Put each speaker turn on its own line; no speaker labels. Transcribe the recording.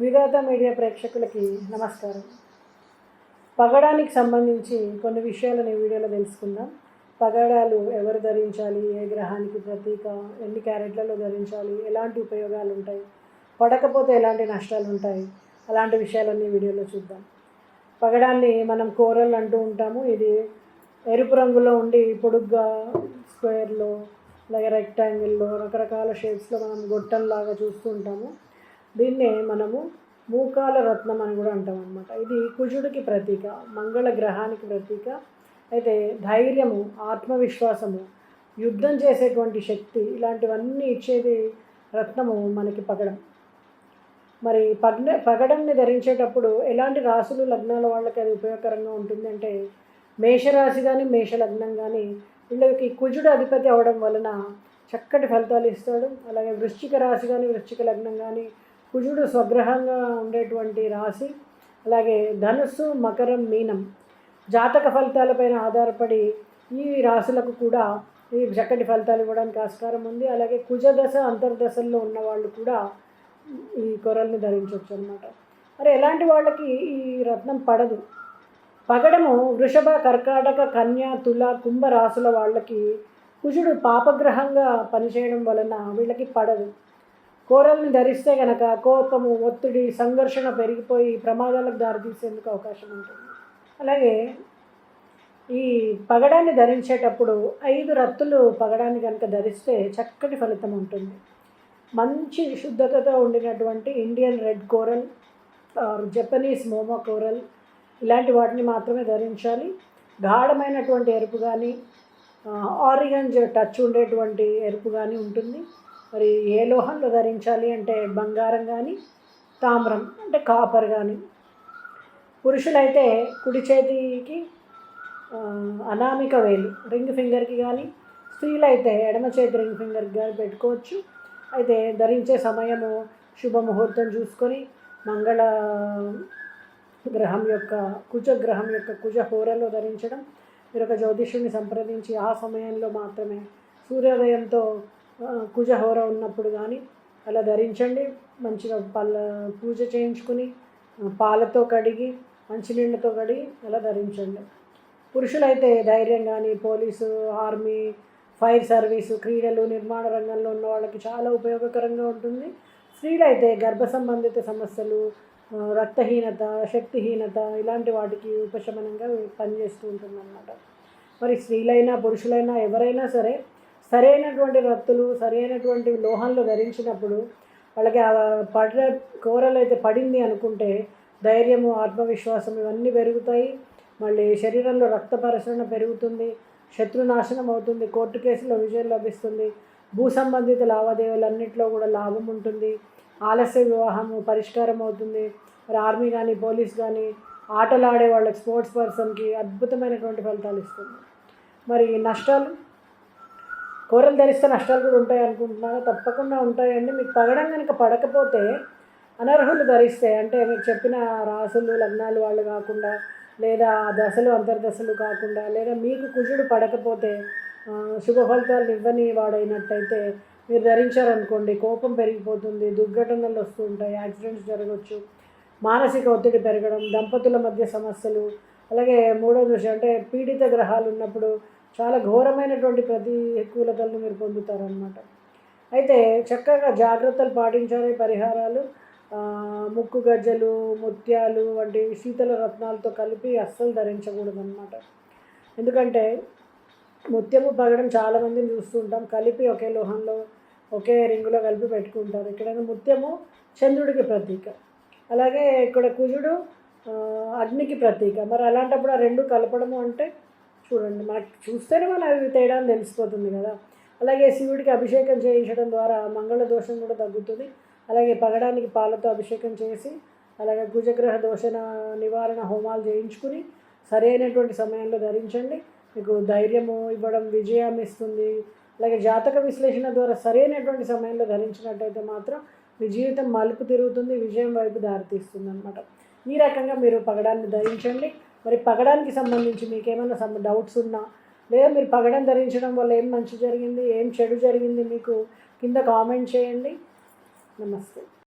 విగాత media ప్రేక్షకులకి నమస్కారం. పగడానికి సంబంధించి కొన్ని విషయాలను ఈ వీడియోలో తెలుసుకుందాం. పగడాలు ఎవరు ధరించాలి? ఏ గ్రహానికి ప్రతీక? ఎన్ని క్యారెట్లలో ధరించాలి? ఎలాంటి ఉపయోగాలు ఉంటాయి? పడకపోతే ఎలాంటి నష్టాలు ఉంటాయి? అలాంటి విషయాలన్నీ వీడియోలో చూద్దాం. పగడాన్ని మనం కూరలు అంటూ ఉంటాము. ఇది ఎరుపు రంగులో ఉండి పొడుగ్గా స్క్వేర్లో లేక రెక్టాంగిల్లో రకరకాల షేప్స్లో మనం గొట్టంలాగా చూస్తూ ఉంటాము. దీన్నే మనము మూకాల రత్నం అని కూడా అంటాం అనమాట ఇది కుజుడికి ప్రతీక మంగళ గ్రహానికి ప్రతీక. అయితే ధైర్యము ఆత్మవిశ్వాసము యుద్ధం చేసేటువంటి శక్తి ఇలాంటివన్నీ ఇచ్చేది రత్నము మనకి పగడం. మరి పగ పగడంని ధరించేటప్పుడు ఎలాంటి రాసులు లగ్నాల వాళ్ళకి అది ఉపయోగకరంగా ఉంటుంది అంటే మేషరాశి కానీ మేష లగ్నం కానీ వీళ్ళకి కుజుడు అధిపతి అవడం వలన చక్కటి ఫలితాలు ఇస్తాడు. అలాగే వృశ్చిక రాశి కానీ వృశ్చిక లగ్నం కానీ కుజుడు స్వగ్రహంగా ఉండేటువంటి రాశి అలాగే ధనుస్సు మకరం మీనం జాతక ఫలితాలపైన ఆధారపడి ఈ రాశులకు కూడా ఈ చక్కటి ఫలితాలు ఇవ్వడానికి ఆస్కారం ఉంది. అలాగే కుజదశ అంతర్దశల్లో ఉన్న వాళ్ళు కూడా ఈ కొరల్ని ధరించవచ్చు అనమాట మరి ఎలాంటి వాళ్ళకి ఈ రత్నం పడదు. పగడము వృషభ కర్కాటక కన్య తుల కుంభ రాసుల వాళ్ళకి కుజుడు పాపగ్రహంగా పనిచేయడం వలన వీళ్ళకి పడదు. కోరల్ని ధరిస్తే గనక కోపము ఒత్తిడి సంఘర్షణ పెరిగిపోయి ప్రమాదాలకు దారితీసేందుకు అవకాశం ఉంటుంది. అలాగే ఈ పగడాన్ని ధరించేటప్పుడు ఐదు రత్తులు పగడాన్ని కనుక ధరిస్తే చక్కటి ఫలితం ఉంటుంది. మంచి శుద్ధతతో ఉండినటువంటి Indian red coral Japanese momo coral ఇలాంటి వాటిని మాత్రమే ధరించాలి. గాఢమైనటువంటి ఎరుపు కానీ ఆరిగంజ్ టచ్ ఉండేటువంటి ఎరుపు కానీ ఉంటుంది. మరి ఏ లోహంలో ధరించాలి అంటే బంగారం కానీ తామ్రం అంటే కాపర్ కానీ పురుషులైతే కుడి చేతికి అనామిక వేలు రింగ్ ఫింగర్కి కానీ స్త్రీలైతే ఎడమ చేతి రింగ్ ఫింగర్కి కానీ పెట్టుకోవచ్చు. అయితే ధరించే సమయము శుభముహూర్తం చూసుకొని మంగళ గ్రహం యొక్క కుజ గ్రహం యొక్క కుజ హోరలో ధరించడం. మీరు ఒక జ్యోతిష్యుని సంప్రదించి ఆ సమయంలో మాత్రమే సూర్యోదయంతో కుజహోర ఉన్నప్పుడు కానీ అలా ధరించండి. మంచిగా పళ్ళ పూజ చేయించుకుని పాలతో కడిగి మంచినీళ్ళతో కడిగి అలా ధరించండి. పురుషులైతే ధైర్యం కానీ పోలీసు ఆర్మీ ఫైర్ సర్వీసు క్రీడలు నిర్మాణ రంగంలో ఉన్న వాళ్ళకి చాలా ఉపయోగకరంగా ఉంటుంది. స్త్రీలైతే గర్భ సంబంధిత సమస్యలు రక్తహీనత శక్తిహీనత ఇలాంటి వాటికి ఉపశమనంగా పనిచేస్తూ ఉంటుందన్నమాట. మరి స్త్రీలైనా పురుషులైనా ఎవరైనా సరే సరైనటువంటి రత్తులు సరైనటువంటి లోహంలో ధరించినప్పుడు వాళ్ళకి పడ కూరలు అయితే పడింది అనుకుంటే ధైర్యము ఆత్మవిశ్వాసం ఇవన్నీ పెరుగుతాయి. మళ్ళీ శరీరంలో రక్త పరిశ్రమ పెరుగుతుంది శత్రునాశనం అవుతుంది కోర్టు కేసులో విజయం లభిస్తుంది భూ సంబంధిత లావాదేవీలన్నింటిలో కూడా లాభం ఉంటుంది ఆలస్య వివాహము పరిష్కారం అవుతుంది. మరి ఆర్మీ కానీ పోలీస్ కానీ ఆటలు ఆడే వాళ్ళకి స్పోర్ట్స్ పర్సన్కి అద్భుతమైనటువంటి ఫలితాలు ఇస్తుంది. మరి నష్టాలు కూరలు ధరిస్తే నష్టాలు కూడా ఉంటాయి అనుకుంటున్నాను తప్పకుండా ఉంటాయండి. మీకు తగడం కనుక పడకపోతే అనర్హులు ధరిస్తే అంటే మీకు చెప్పిన రాసులు లగ్నాలు వాళ్ళు కాకుండా లేదా దశలు అంతర్దశలు కాకుండా లేదా మీకు కుజుడు పడకపోతే శుభ ఫలితాలు ఇవ్వని వాడైనట్టయితే మీరు ధరించారనుకోండి కోపం పెరిగిపోతుంది దుర్ఘటనలు వస్తూ ఉంటాయి యాక్సిడెంట్స్ జరగవచ్చు మానసిక ఒత్తిడి పెరగడం దంపతుల మధ్య సమస్యలు అలాగే మూడో దృష్టి అంటే పీడిత గ్రహాలు ఉన్నప్పుడు చాలా ఘోరమైనటువంటి ప్రతికూలతలను మీరు పొందుతారనమాట అయితే చక్కగా జాగ్రత్తలు పాటించాలి పరిహారాలు. ముక్కు గజ్జలు ముత్యాలు వంటి శీతల రత్నాలతో కలిపి అస్సలు ధరించకూడదు అనమాట ఎందుకంటే ముత్యము పగడం చాలామందిని చూస్తుంటాం కలిపి ఒకే లోహంలో ఒకే రింగులో కలిపి పెట్టుకుంటారు. ఎక్కడైనా ముత్యము చంద్రుడికి ప్రతీక. అలాగే ఇక్కడ కుజుడు అగ్నికి ప్రతీక. మరి అలాంటప్పుడు ఆ రెండు కలపడము అంటే చూడండి. మనకి చూస్తేనే మన అవి తేడా అని తెలిసిపోతుంది కదా. అలాగే శివుడికి అభిషేకం చేయించడం ద్వారా మంగళ దోషం కూడా తగ్గుతుంది. అలాగే పగడానికి పాలతో అభిషేకం చేసి అలాగే కుజగ్రహ దోషణ నివారణ హోమాలు చేయించుకుని సరైనటువంటి సమయంలో ధరించండి. మీకు ధైర్యము ఇవ్వడం విజయం ఇస్తుంది. అలాగే జాతక విశ్లేషణ ద్వారా సరైనటువంటి సమయంలో ధరించినట్టయితే మాత్రం మీ జీవితం మలుపు తిరుగుతుంది విజయం వైపు దారితీస్తుంది అనమాట ఈ రకంగా మీరు పగడాన్ని ధరించండి. మరి పగడానికి సంబంధించి మీకు ఏమైనా సమ్ డౌట్స్ ఉన్నా లేదా మీరు పగడం ధరించడం వల్ల ఏం మంచి జరిగింది ఏం చెడు జరిగింది మీకు కింద కామెంట్ చేయండి. నమస్తే.